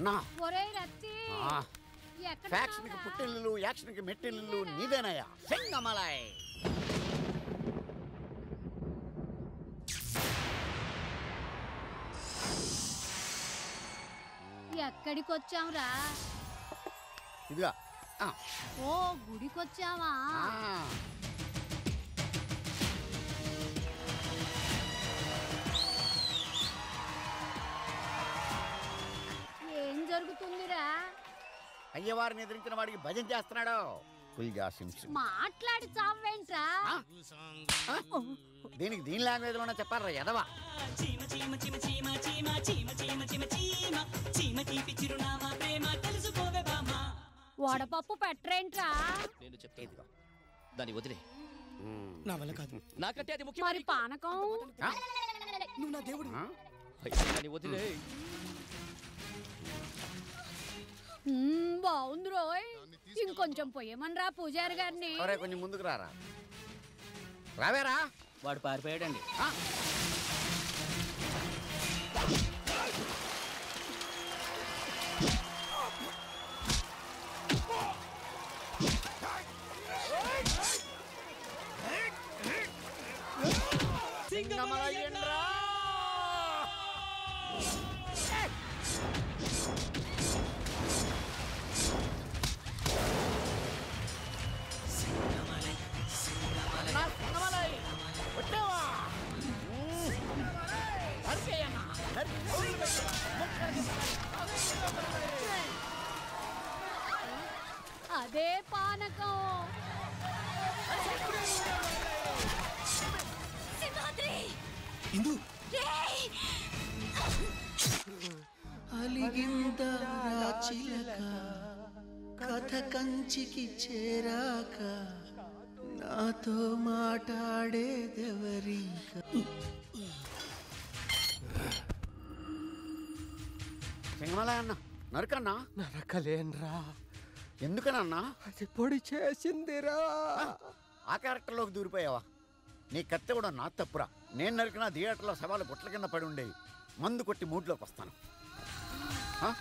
అన్నా. ఒరేయ్ రత్తి ఆ, ఎక్కడ ఫ్యాక్షన్కి పుట్టిల్లు యాక్షన్కి మెట్టిల్లు నీదేనయ్యా. సింగమలాయ్ ఎక్కడికి వచ్చాంరా ఇదిగా ఓ గుడికొచ్చావా? అయ్యవారిని ఎదిరించిన వాడికి భజన చేస్తున్నాడు. మాట్లాడి చావేంట్రా? దీనికి దీని లాంగ్వేజ్లోనే చెప్పారా ఎదవా చీమ చీమ చీమ చీమ చీమ చీమ చీమ చీమ చీమ. చీమ తీపి చిరునామా ప్రేమ తెలుసుకోవే బామ్మ. వడపప్పు పెట్టరేంట్రా. నేను దాన్ని వదిలే. నా వల్ల కాదు. నాకంటే అది ముఖ్యం మరి పానకం? నువ్వు నా దేవుడు? దాన్ని వదిలే. బాగుంది రోయ్. ఇంకొంచెం పొయ్యమనరా పూజారి గారిని. ఒరే కొంచెం ముందుకు రారా. రావేరా? వాడు పారిపోయాడండి? సింగమలయ్యండ్రా! పానకం. ఇందు. అలిగింద చిలక కథ కంచికి చేరాక నాతో మాట్లాడేదెవరింక? సింగమలై అన్న నరకన్నా? నరకలేన్రా. ఎందుకనన్నా? అది పొడి చేసిందిరా. ఆ క్యారెక్టర్లోకి దూరిపోయావా? నీ కత్తి కూడా నా తప్పురా. నేను నరికిన థియేటర్లో సవాలు బుట్ల కింద పడి ఉండేవి. మందు కొట్టి మూడ్లోకి వస్తాను. ఆ?